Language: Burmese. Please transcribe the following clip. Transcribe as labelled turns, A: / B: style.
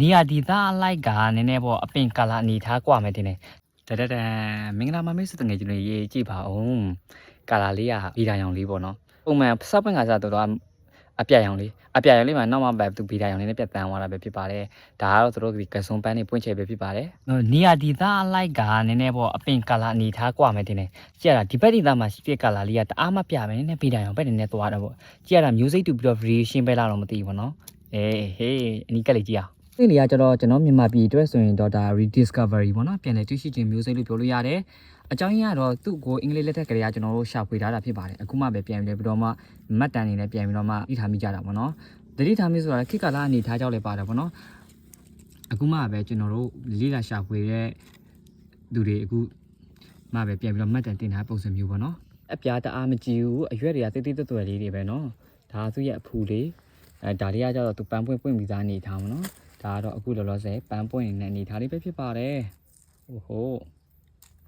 A: နေရာဒီသားအလိုက်ကနည်းနည်းပေါ့အပင်ကာလာအနေထားกว่าမယ်တင်တယ်တတတန်မင်္ဂလာပါမိတ်ဆွေတငယ်ကျွန်တော်ရေးကြည့်ပါအောင်ကာလာလေးကဗီဒါရောင်လေးပေါ့နော်ပုံမှန်စပ်ပွင့်ကစားတော့တော့အပြရောင်လေးအပြရောင်လေးမှာနောက်မှပဲသူဗီဒါရောင်လေးနဲ့ပြတ်တန်းသွားတာပဲဖြစ်ပါတယ်ဒါကတော့သူတို့ဒီကစွန်ပန်းနေပွင့်ချေပဲဖြစ်ပါတယ်နေရာဒီသားအလိုက်ကနည်းနည်းပေါ့အပင်ကာလာအနေထားกว่าမယ်တင်တယ်ကြည့်ရတာဒီဘက်ဒီသားမှာရှိတဲ့ကာလာလေးကတအားမပြပဲနည်းနည်းဗီဒါရောင်ပဲနည်းနည်းသွားတော့ပေါ့ကြည့်ရတာ music to ပြီးတော့ variation ပဲလာတော့မသိဘူးပေါ့နော် အေးဟေးအနီးကလေးကြည့်အောင် ဒီနေရာကျတော့ကျွန်တော်မြန်မာပြည်အတွက်ဆိုရင်တော့ဒါ rediscovery ပေါ့နော်ပြန်လည်တွေ့ရှိခြင်းမျိုးစိတ်လို့ပြောလို့ရတယ်အကြောင်းရင်းကတော့သူ့ကိုအင်္ဂလိပ်လက်ထက်ကလေးကကျွန်တော်တို့ရှာဖွေထားတာဖြစ်ပါတယ်အခုမှပဲပြန်ပြီးတော့မှမတ်တန်နေနဲ့ပြန်ပြီးတော့မှဣထားမိကြတာပေါ့နော်တတိထားမိဆိုတာခိကလာအနေထားကြောက်လဲပါတယ်ပေါ့နော်အခုမှပဲကျွန်တော်တို့လေးလာရှာဖွေတဲ့သူတွေအခုမှပဲပြန်ပြီးတော့မတ်တန်တင်ထားပုံစံမျိုးပေါ့နော်အပြားတအားမကြည့်ဘူးအရွက်တွေကတိတ်တိတ်တွယ်လေးတွေပဲနော်ဒါသူ့ရဲ့အဖူလေးအဲဒါလေးကကြတော့သူပန်းပွင့်ပွင့်ပြီးသားအနေထားမှာနော် ဒါကတော့အခုလောလောဆယ်ပန်းပွင့်နေတဲ့အနေထားလေးပဲဖြစ်ပါတယ်ဟိုဟို